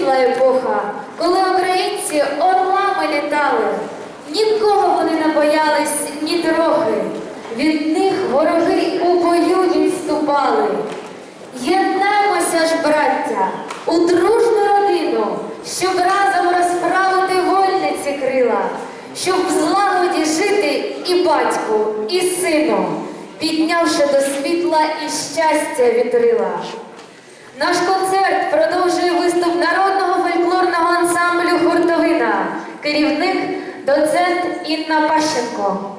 світла епоха, коли українці орлами літали. Нікого вони не боялись ні трохи. Від них вороги у бою відступали. Єднаймося ж, браття, у дружну родину, щоб разом розправити вольниці крила, щоб в злагоді жити і батьку, і сину, піднявши до світла і щастя вітрила. Наш концерт продовжує виступ доцент Інна Пащенко.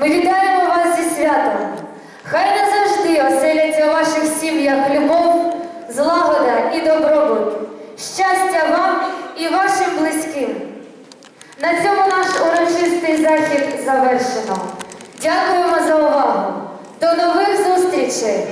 Ми вітаємо вас зі святом. Хай назавжди оселяться у ваших сім'ях любов, злагода і добробут. Щастя вам і вашим близьким. На цьому наш урочистий захід завершено. Дякуємо за увагу. До нових зустрічей!